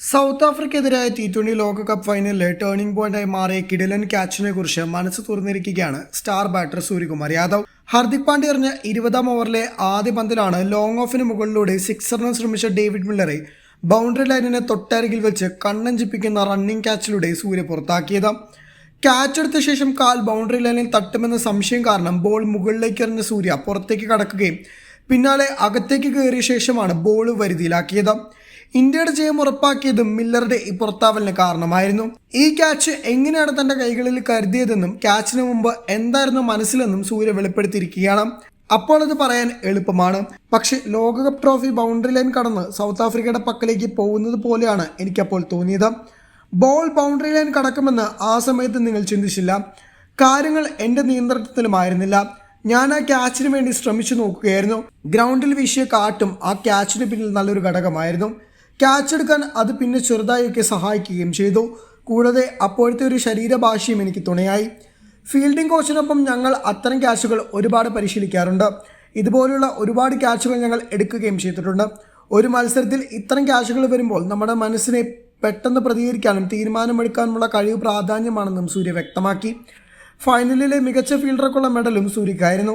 South ആഫ്രിക്കെതിരായ T twenty ലോകകപ്പ് ഫൈനലിലെ turning പോയിന്റായി മാറിയ കിടിലൻ ക്യാച്ചിനെ കുറിച്ച് മനസ്സ് തുറന്നിരിക്കുകയാണ് സ്റ്റാർ ബാറ്റർ സൂര്യകുമാർ യാദവ്. ഹർദിക് പാണ്ഡ്യ എറിഞ്ഞ ഇരുപതാം ഓവറിലെ ആദ്യ പന്തിലാണ് ലോങ് ഓഫിന് മുകളിലൂടെ സിക്സറിന് ശ്രമിച്ച ഡേവിഡ് മില്ലറെ ബൗണ്ടറി ലൈനിനെ തൊട്ടരികിൽ വെച്ച് കണ്ണഞ്ചിപ്പിക്കുന്ന റണ്ണിംഗ് ക്യാച്ചിലൂടെ സൂര്യ പുറത്താക്കിയത്. ക്യാച്ച് എടുത്ത ശേഷം കാൽ ബൗണ്ടറി ലൈനിൽ തട്ടുമെന്ന സംശയം കാരണം ബോൾ മുകളിലേക്ക് എറിഞ്ഞ സൂര്യ പുറത്തേക്ക് കടക്കുകയും പിന്നാലെ അകത്തേക്ക് കയറിയ ശേഷമാണ് ബോൾ വരുതിയിലാക്കിയത്. ഇന്ത്യയുടെ ജയം ഉറപ്പാക്കിയതും മില്ലറുടെ ഈ പുറത്താവലിന് കാരണമായിരുന്നു. ഈ ക്യാച്ച് എങ്ങനെയാണ് തന്റെ കൈകളിൽ കരുതിയതെന്നും ക്യാച്ചിന് മുമ്പ് എന്തായിരുന്നു മനസ്സിലെന്നും സൂര്യ വെളിപ്പെടുത്തിയിരിക്കുകയാണ്. അപ്പോൾ അത് പറയാൻ എളുപ്പമാണ്. പക്ഷെ ലോകകപ്പ് ട്രോഫി ബൗണ്ടറി ലൈൻ കടന്ന് സൗത്ത് ആഫ്രിക്കയുടെ പക്കലേക്ക് പോകുന്നത് പോലെയാണ് എനിക്കപ്പോൾ തോന്നിയത്. ബോൾ ബൗണ്ടറി ലൈൻ കടക്കുമെന്ന് ആ സമയത്ത് നിങ്ങൾ ചിന്തിച്ചില്ല. കാര്യങ്ങൾ എന്റെ നിയന്ത്രണത്തിലുമായിരുന്നില്ല. ഞാൻ ആ ക്യാച്ചിന് വേണ്ടി ശ്രമിച്ചു നോക്കുകയായിരുന്നു. ഗ്രൗണ്ടിൽ വീശിയ കാറ്റും ആ ക്യാച്ചിന് പിന്നിൽ നല്ലൊരു ഘടകമായിരുന്നു. ക്യാച്ച് എടുക്കാൻ അത് പിന്നെ ചെറുതായൊക്കെ സഹായിക്കുകയും ചെയ്തു. കൂടാതെ അപ്പോഴത്തെ ഒരു ശരീരഭാഷയും എനിക്ക് തുണയായി. ഫീൽഡിംഗ് കോച്ചിനൊപ്പം ഞങ്ങൾ അത്തരം ക്യാച്ചുകൾ ഒരുപാട് പരിശീലിക്കാറുണ്ട്. ഇതുപോലുള്ള ഒരുപാട് ക്യാച്ചുകൾ ഞങ്ങൾ എടുക്കുകയും ചെയ്തിട്ടുണ്ട്. ഒരു മത്സരത്തിൽ ഇത്തരം ക്യാച്ചുകൾ വരുമ്പോൾ നമ്മുടെ മനസ്സിനെ പെട്ടെന്ന് പ്രതികരിക്കാനും തീരുമാനമെടുക്കാനുമുള്ള കഴിവ് പ്രാധാന്യമാണെന്നും സൂര്യ വ്യക്തമാക്കി. ഫൈനലിലെ മികച്ച ഫീൽഡർക്കുള്ള മെഡലും സൂര്യക്കായിരുന്നു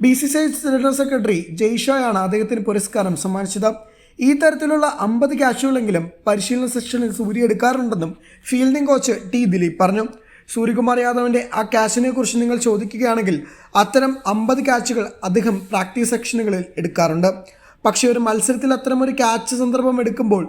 B C C general secretary ജയ്ഷായാണ് അദ്ദേഹത്തിന് പുരസ്കാരം സമ്മാനിച്ചത്. ഈ തരത്തിലുള്ള അമ്പത് ക്യാച്ചുകളെങ്കിലും പരിശീലന സെക്ഷനിൽ സൂര്യ എടുക്കാറുണ്ടെന്നും ഫീൽഡിംഗ് കോച്ച് ടി ദിലീപ് പറഞ്ഞു. സൂര്യകുമാർ യാദവിന്റെ ആ ക്യാച്ചിനെ കുറിച്ച് നിങ്ങൾ ചോദിക്കുകയാണെങ്കിൽ അത്തരം അമ്പത് ക്യാച്ചുകൾ അദ്ദേഹം പ്രാക്ടീസ് സെക്ഷനുകളിൽ എടുക്കാറുണ്ട്. പക്ഷേ ഒരു മത്സരത്തിൽ അത്തരം ഒരു ക്യാച്ച് സന്ദർഭം എടുക്കുമ്പോൾ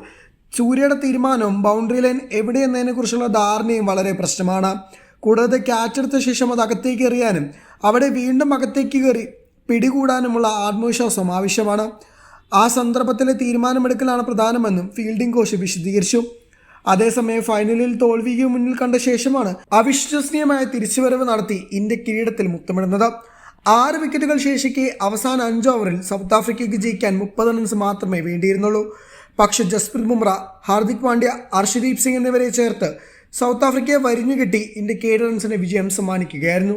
സൂര്യയുടെ തീരുമാനവും ബൗണ്ടറി ലൈൻ എവിടെ എന്നതിനെക്കുറിച്ചുള്ള ധാരണയും വളരെ പ്രശ്നമാണ്. കൂടാതെ ക്യാച്ച് എടുത്ത ശേഷം അത് അകത്തേക്ക് എറിയാനും അവിടെ വീണ്ടും അകത്തേക്ക് കയറി പിടികൂടാനുമുള്ള ആത്മവിശ്വാസം ആവശ്യമാണ്. ആ സന്ദർഭത്തിലെ തീരുമാനമെടുക്കലാണ് പ്രധാനമെന്നും ഫീൽഡിംഗ് കോച്ച് വിശദീകരിച്ചു. അതേസമയം ഫൈനലിൽ തോൽവിക്ക് മുന്നിൽ കണ്ട ശേഷമാണ് അവിശ്വസനീയമായ തിരിച്ചുവരവ് നടത്തി ഇന്ത്യ കിരീടത്തിൽ മുത്തമിടുന്നത് ആറ് വിക്കറ്റുകൾ ശേഷിക്കെ അവസാന അഞ്ച് ഓവറിൽ സൗത്ത് ആഫ്രിക്കയ്ക്ക് ജയിക്കാൻ മുപ്പത് റൺസ് മാത്രമേ വേണ്ടിയിരുന്നുള്ളൂ. പക്ഷെ ജസ്പ്രീത് ബുംറ ഹാർദിക് പാണ്ഡ്യ അർഷദീപ് സിംഗ് എന്നിവരെ ചേർത്ത് സൗത്ത് ആഫ്രിക്കയെ വരിഞ്ഞുകെട്ടി ഇന്ത്യയ്ക്ക് ഏഴ് റൺസിന് വിജയം സമ്മാനിക്കുകയായിരുന്നു.